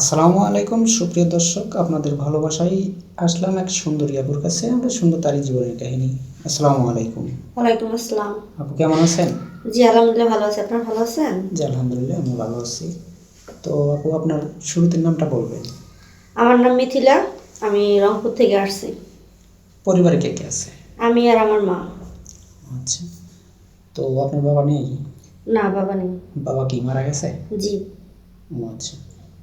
আসসালামু আলাইকুম সুপ্রিয় দর্শক আপনাদের ভালোবাসায় আসলাম এক সুন্দরী আপুর কাছে। আমরা সুন্দর তারই জীবনের কাহিনী। আসসালামু আলাইকুম। ওয়ালাইকুম আসসালাম। আপু কেমন আছেন? জি আলহামদুলিল্লাহ ভালো আছি। আপনারা ভালো আছেন? জি আলহামদুলিল্লাহ আমি ভালো আছি। তো আপু আপনার শুরুতে নামটা বলবেন। আমার নাম মিথিলা। আমি রংপুর থেকে আসছি। পরিবারে কে কে আছে? আমি আর আমার মা। আচ্ছা। তো আপনার বাবা নেই? না বাবা নেই। বাবা কি মারা গেছে? জি। আচ্ছা।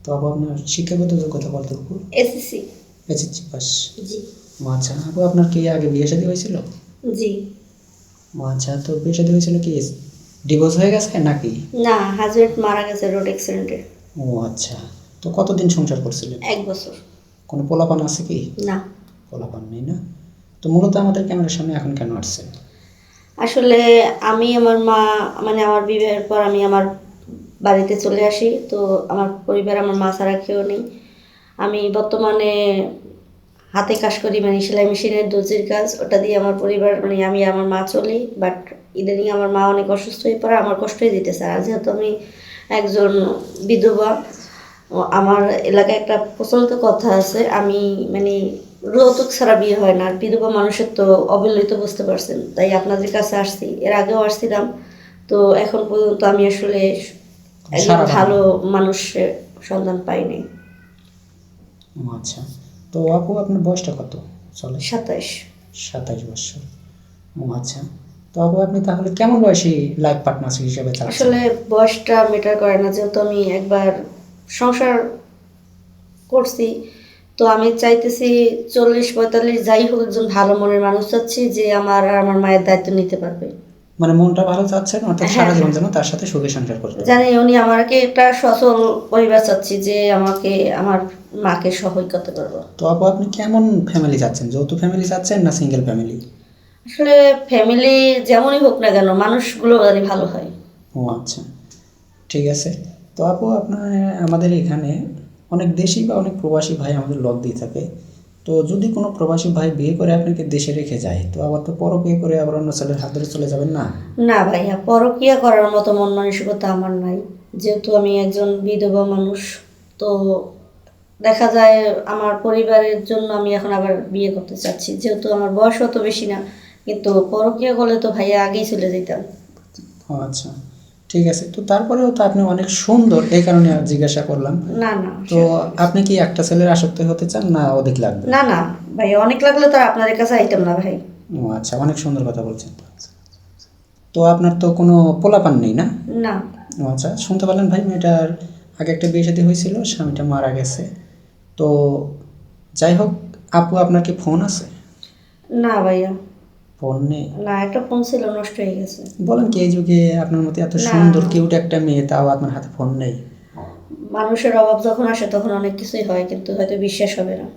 তো আপু আপনার শিক্ষাগত যোগ্যতা কতটুকু এসএসসি। SSC pass. জি। আচ্ছা আপু আপনার কি আগে বিয়ে শাদী হয়েছিল? জি। আচ্ছা তো বিয়ে শাদী হয়েছিল কি? ডিভোর্স হয়ে গেছে নাকি? না হাজবেন্ড মারা গেছে রোড অ্যাক্সিডেন্টে। ও আচ্ছা তো কতদিন সংসার করছিলেন? এক বছর। কোনো পোলাপান আছে কি? না। পোলাপান নেই না? তো মূলত আমাদের ক্যামেরার সামনে এখন কেন আসছেন? আসলে আমি আমার মা মানে আমার বিবাহের পর আমি আমার বাড়িতে চলে আসি। তো আমার পরিবার, আমার মা ছাড়া কেউ নেই। আমি বর্তমানে হাতে কাজ করি মানে সেলাই মেশিনের দর্জির কাজ। ওটা দিয়ে আমার পরিবার মানে আমি আমার মা চলি। বাট ইদানিং আমার মা অনেক অসুস্থ হয়ে পড়ে, আমার কষ্টই দিতেছে। আর যেহেতু আমি একজন বিধবা আমার এলাকায় একটা প্রচলিত কথা আছে। আমি মানে যৌতুক ছাড়া বিয়ে হয় না। আর বিধবা মানুষের তো অবহেলিত বুঝতে পারছেন। তাই আপনাদের কাছে আসছি। এর আগেও আসছিলাম। তো এখন পর্যন্ত আমি আসলে একজন ভালো মানুষের সন্ধান পাইনি আচ্ছা। তো আপু আপনার বয়সটা কত? চলে। সাতাইশ। সাতাইশ বছর। ও আচ্ছা। তো আপু আপনি তাহলে কেমন বয়সী লাইফ পার্টনার হিসেবে আসলে বয়সটা মেটার করে না। যেহেতু আমি একবার সংসার করছি তো আমি চাইতেছি চল্লিশ পঁয়তাল্লিশ যাই হোক একজন ভালো মনের মানুষ চাচ্ছি যে আমার আর আমার মায়ের দায়িত্ব নিতে পারবে। মানে মনটা ভালো চাচ্ছেন অর্থাৎ হ্যাঁ, সারা হ্যাঁ। জীবন যেন তার সাথে সুখে সংসার করতে জানি উনি আমাকে একটা সচল পরিবার চাচ্ছি যে আমাকে আমার মাকে সহায় করতে পারব। তো আপু আপনি কেমন ফ্যামিলি চাচ্ছেন? যৌথ ফ্যামিলি চাচ্ছেন না সিঙ্গেল ফ্যামিলি আসলে ফ্যামিলি যেমনই হোক না কেন মানুষগুলো জানি ভালো হয়। ও আচ্ছা ঠিক আছে। তো আপু আপনার আমাদের এখানে অনেক দেশি বা অনেক প্রবাসী ভাই আমাদের লগ দিয়ে থাকে। তো যদি কোনো প্রবাসী ভাই বিয়ে করে আপনাকে দেশে রেখে যায় তো আবার তো পর বিয়ে করে আবার অন্য ছেলের হাত ধরে চলে যাবেন না? না ভাইয়া পরকিয়া করার মতো মন মানসিকতা আমার নাই। যেহেতু আমি একজন বিধবা মানুষ তো দেখা যায় আমার পরিবারের জন্য আমি এখন আবার বিয়ে করতে চাচ্ছি। যেহেতু আমার বয়স অত বেশি না কিন্তু পরকিয়া করলে তো ভাইয়া আগেই চলে যেতাম। ও আচ্ছা। ঠিক আছে তো তারপরেও তো আপনি অনেক সুন্দর এই কারণে জিজ্ঞাসা করলাম। না না তো আপনি কি একটা ছেলের আসক্ত হতে চান না অধিক লাগবে? না না ভাই অনেক লাগলে তো আপনাদের কাছে আইতাম না ভাই। ও আচ্ছা অনেক সুন্দর কথা বলছেন। তো আপনার তো কোনো পোলাপান নেই না? না। ও আচ্ছা শুনতে পারলেন ভাই মেয়েটার আগে একটা বিয়ে শাদী হয়েছিল স্বামীটা মারা গেছে। তো যাই হোক আপু আপনার কি ফোন আছে? না ভাইয়া। ফোন নেই না একটা ফোন ছিল নষ্ট হয়ে গেছে। বলেন কি এই যুগে আপনার মতো এত সুন্দর কিউট একটা মেয়ে তাও আপনার হাতে ফোন নেই। মানুষের অভাব যখন আসে তখন অনেক কিছুই হয় কিন্তু হয়তো বিশ্বাস হবে না।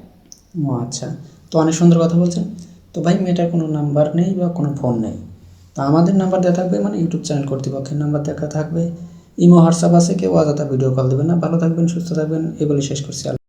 ও আচ্ছা। তো অনেক সুন্দর কথা বলছেন। তো ভাই মেয়েটার কোনো নাম্বার নেই বা কোনো ফোন নেই? তো আমাদের নাম্বার দেওয়া থাকবে মানে ইউটিউব চ্যানেল কর্তৃপক্ষের নাম্বার দেখা থাকবে। ইমো হোয়াটসঅ্যাপ আছে কেউ অযথা ভিডিও কল দেবেন না। ভালো থাকবেন সুস্থ থাকবেন এই বলে শেষ করছি।